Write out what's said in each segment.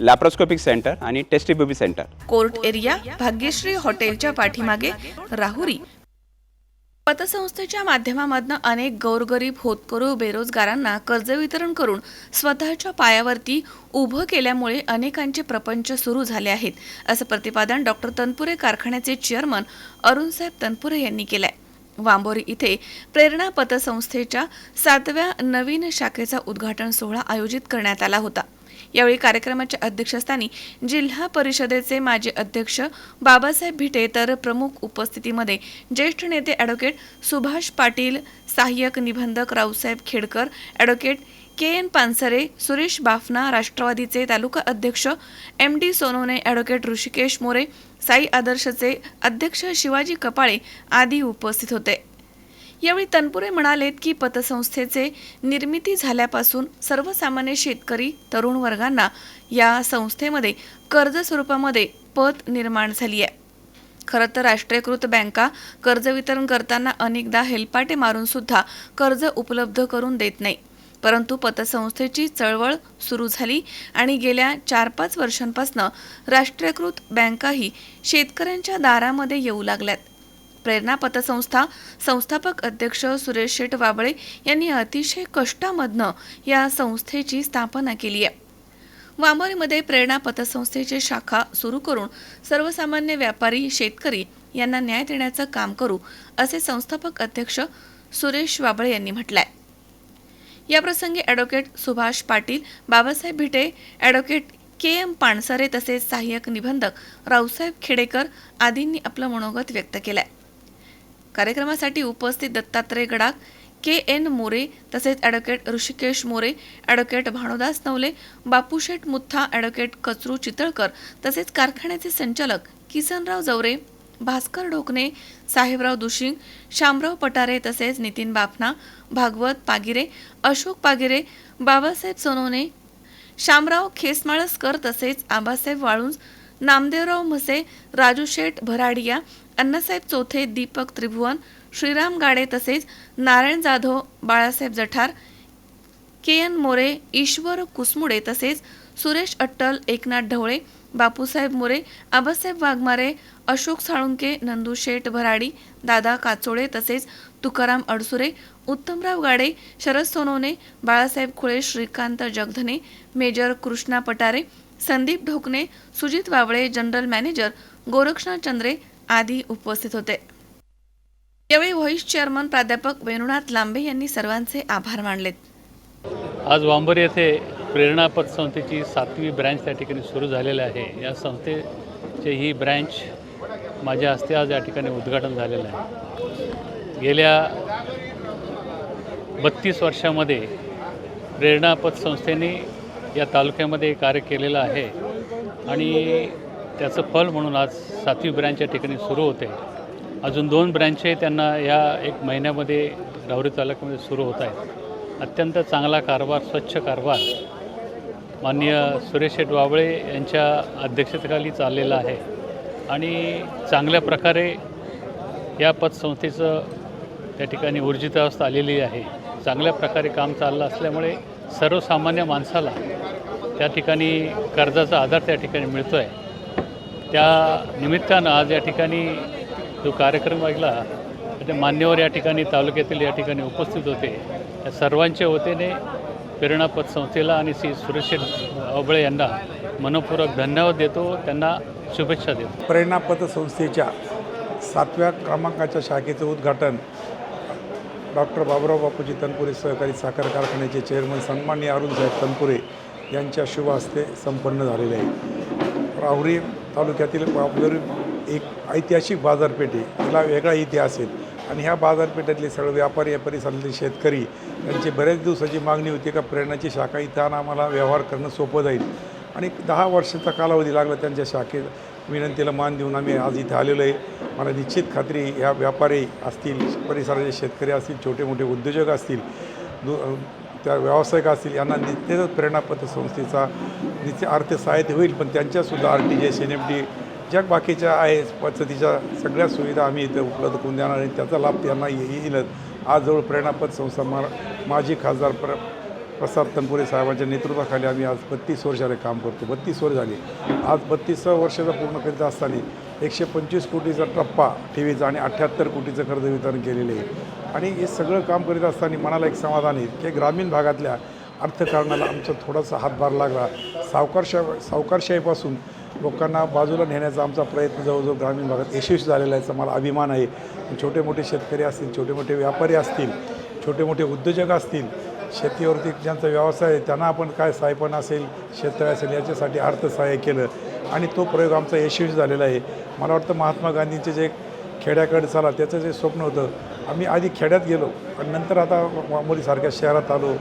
Laparoscopic centre आणि test tube baby centre court area Bhagyashree हॉटेलच्या पाठीमागे राहुरी. पतसंस्थेच्या माध्यमामधनं अनेक गौरगरीब होतकरू बेरोजगारांना कर्ज वितरण करून स्वतःच्या पायावरती उभं केल्यामुळे अनेकांचे प्रपंच सुरू झाले आहेत असं प्रतिपादन डॉक्टर तनपुरे कारखान्याचे चेअरमन अरुणसाहेब तनपुरे यांनी केलंय. वांबोरी इथे प्रेरणा पतसंस्थेच्या सातव्या नवीन शाखेचा उद्घाटन सोहळा आयोजित करण्यात आला होता. यावेळी कार्यक्रमाच्या अध्यक्षस्थानी जिल्हा परिषदेचे माजी अध्यक्ष बाबासाहेब भिटे तर प्रमुख उपस्थितीमध्ये ज्येष्ठ नेते ॲडव्होकेट सुभाष पाटील सहाय्यक निबंधक Raosaheb Khedkar advocate K N Pansare Suresh Bafna राष्ट्रवादीचे तालुका अध्यक्ष M D Sonawane advocate Hrishikesh More Sai आदर्शचे अध्यक्ष शिवाजी कपाळे आदी उपस्थित होते. यावेळी तनपुरे म्हणालेत की पतसंस्थेचे निर्मिती झाल्यापासून सर्वसामान्य शेतकरी तरुण वर्गांना या संस्थेमध्ये कर्ज स्वरूपामध्ये पत निर्माण झाली आहे. खरं तर राष्ट्रीयकृत बँका कर्ज वितरण करताना अनेकदा हेलपाटे मारून सुद्धा कर्ज उपलब्ध करून देत नाही परंतु पतसंस्थेची चळवळ सुरू झाली आणि गेल्या चार पाच वर्षांपासून राष्ट्रीयकृत बँकाही शेतकऱ्यांच्या दारामध्ये येऊ लागल्यात. प्रेरणा पतसंस्था संस्थापक अध्यक्ष सुरेश शेठ वाबळे यांनी अतिशय कष्टामधनं या संस्थेची स्थापना केली आहे. वामोरीमध्ये प्रेरणा पतसंस्थेची शाखा सुरू करून सर्वसामान्य व्यापारी शेतकरी यांना न्याय देण्याचं काम करू असे संस्थापक अध्यक्ष सुरेश वाबळे यांनी म्हटलं आहे याप्रसंगी advocate Subhash Patil Babasaheb Bhite advocate K M Pansare तसेच सहाय्यक निबंधक रावसाहेब खेडेकर आदींनी आपलं मनोगत व्यक्त केलंय. कार्यक्रमासाठी उपस्थित दत्तात्रय गडाख के एन मोरे तसेच advocate Hrishikesh More advocate Bhanudas Navale Bapusheth Mutha advocate Kachru Chitalkar तसेच कारखान्याचे संचालक किसनराव जवरे भास्कर ढोकणे साहेबराव दुशिंग शामराव पटारे तसेच नितीन बाफना भागवत पागिरे अशोक पागिरे बाबासाहेब सोनवणे शामराव खेसमाळसकर तसेच आबासाहेब वाळुंज नामदेवराव म्हसे राजू शेठ भराडिया अण्णासाहेब चौथे दीपक त्रिभुवन श्रीराम गाडे तसेच नारायण जाधव बाळासाहेब जठार के एन मोरे ईश्वर कुसमुडे तसेच सुरेश अट्टल एकनाथ ढवळे बापूसाहेब मोरे आबासाहेब वाघमारे अशोक साळुंके नंदू शेठ भराडी दादा काचोळे तसेच Tukaram Adsure Uttamrao Gade Sharad Sonawane Balasaheb Khule Shrikant Jagdhane major Krishna Patare Sandeep Dhokane Sujit Wavale general manager Gorakshnath Chandre आदी उपस्थित होते. यावेळी व्हॉइस चेअरमन प्राध्यापक वेणुनाथ लांबे यांनी सर्वांचे आभार मानलेत. आज वांबर येथे प्रेरणा संस्थेची सातवी ब्रँच त्या ठिकाणी सुरू झालेली आहे. या संस्थेचे ही ब्रँच माझ्या हस्ते आज या ठिकाणी उद्घाटन झालेलं आहे. गेल्या बत्तीस वर्षामध्ये प्रेरणा संस्थेने या तालुक्यामध्ये कार्य केलेलं आहे आणि त्याचं फल म्हणून आज सातवी ब्रँच या ठिकाणी सुरू होते. अजून दोन ब्रँचे त्यांना या एक महिन्यामध्ये राहुरी तालुक्यामध्ये सुरू होत आहेत. अत्यंत चांगला कारभार स्वच्छ कारभार माननीय सुरेश शेठ वाबळे यांच्या अध्यक्षतेखाली चाललेला आहे. आणि चांगल्या प्रकारे या पतसंस्थेचं त्या ठिकाणी ऊर्जितावस्था आलेली आहे. चांगल्या प्रकारे काम चाललं असल्यामुळे सर्वसामान्य माणसाला त्या ठिकाणी कर्जाचा आधार त्या ठिकाणी मिळतो आहे त्या निमित्तानं आज या ठिकाणी जो कार्यक्रम ऐकला ते मान्यवर या ठिकाणी तालुक्यातील या ठिकाणी उपस्थित होते. या सर्वांच्या वतीने प्रेरणा संस्थेला आणि श्री सुरेश अवळे यांना मनपूर्वक धन्यवाद देतो. त्यांना शुभेच्छा देतो. प्रेरणा संस्थेच्या सातव्या क्रमांकाच्या शाखेचं उद्घाटन डॉक्टर बाबुराव बापूजी तनपुरे सहकारी साखर कारखान्याचे चेअरमन सन्माननीय अरुणसाहेब तनपुरे यांच्या शुभ हस्ते संपन्न झालेले आहे. राहुरी तालुक्यातील बाबुरी एक ऐतिहासिक बाजारपेठ आहे. तिला वेगळा इतिहास आहे. आणि ह्या बाजारपेठेतले सर्व व्यापारी व्यापारी परिसरातले शेतकरी यांची बऱ्याच दिवसाची मागणी होती का प्रेरणाची शाखा इथं आम्हाला व्यवहार करणं सोपं जाईल. आणि दहा वर्षाचा कालावधी लागला त्यांच्या शाखेत. विनंतीला मान देऊन आम्ही आज इथे आलेलो आहे. मला निश्चित खात्री ह्या व्यापारी असतील परिसराचे शेतकरी असतील छोटे मोठे उद्योजक असतील दु त्या व्यावसायिक असतील यांना नित्य प्रेरणापत्र संस्थेचा नित्य अर्थसहाय्य होईल. पण त्यांच्यासुद्धा R T G S N F D ज्या बाकीच्या आहे पद्धतीच्या सगळ्या सुविधा आम्ही इथे उपलब्ध करून देणार आणि त्याचा लाभ त्यांना येईलच आज जवळ प्रेरणापद संस्था मा माजी खासदार प्र प्रसाद तनपुरे साहेबांच्या नेतृत्वाखाली आम्ही आज बत्तीस वर्षाला काम करतो. बत्तीस वर्ष झाली. आज बत्तीसाव्या वर्षाचा पूर्ण करीत असताना एकशे पंचवीस कोटीचा टप्पा ठेवीचा आणि अठ्ठ्याहत्तर कोटीचं कर्ज वितरण केलेले आहे. आणि हे सगळं काम करीत असताना मनाला एक समाधान आहे की ग्रामीण भागातल्या अर्थकारणाला आमचा थोडासा हातभार लागला. सावकारशा सावकारशाहीपासून लोकांना बाजूला नेण्याचा आमचा प्रयत्न जवळजवळ ग्रामीण भागात यशस्वी झालेला आहे मला अभिमान आहे. छोटे मोठे शेतकरी असतील छोटे मोठे व्यापारी असतील छोटे मोठे उद्योजक असतील शेतीवरती ज्यांचा व्यवसाय आहे त्यांना आपण काय सायपण असेल शेतकरी असेल याच्यासाठी अर्थसहाय्य केलं. आणि तो प्रयोग आमचा यशस्वी झालेला आहे. मला वाटतं महात्मा गांधींचे जे खेड्याकडे चला त्याचं जे स्वप्न होतं आम्ही आधी खेड्यात गेलो आणि नंतर आता मामुलीसारख्या शहरात आलो.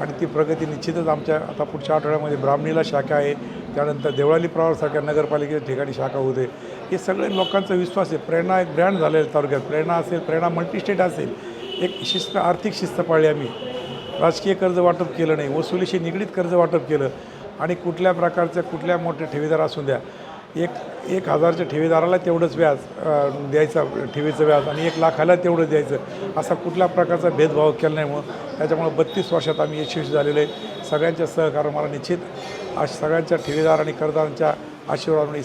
आणि ती प्रगती निश्चितच आमच्या आता पुढच्या आठवड्यामध्ये ब्राह्मणीला शाखा आहे त्यानंतर देवळाली प्रवारसारख्या नगरपालिकेच्या ठिकाणी शाखा होते हे सगळे लोकांचा विश्वास आहे. प्रेरणा एक ब्रँड झालेला तालुक्यात. प्रेरणा असेल प्रेरणा मल्टीस्टेट असेल. एक शिस्त आर्थिक शिस्त पाळली आम्ही. राजकीय कर्ज वाटप केलं नाही. वसुलीशी निगडीत कर्ज वाटप केलं. आणि कुठल्या प्रकारच्या कुठल्या मोठे ठेवीदार असू द्या. एक एक हजारच्या ठेवीदाराला तेवढंच व्याज द्यायचा ठेवीचं व्याज आणि एक लाखाला तेवढं द्यायचं. असा कुठल्या प्रकारचा भेदभाव केला नाही म्हणून. त्याच्यामुळे बत्तीस वर्षात आम्ही यशस्वी झालेलो आहे. सगळ्यांच्या सहकार मला निश्चित आज सगळ्यांच्या ठेवीदार आणि कर्जदारांच्या आशीर्वादाने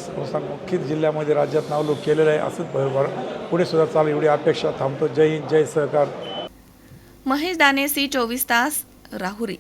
मुख्य जिल्ह्यामध्ये राज्यात नावलोक केलेलं आहे. असंच भर पुढे सुद्धा चालू एवढी अपेक्षा थांबतो. जय हिंद जय सहकार. महेश दाने सी चोवीस तास राहुरी.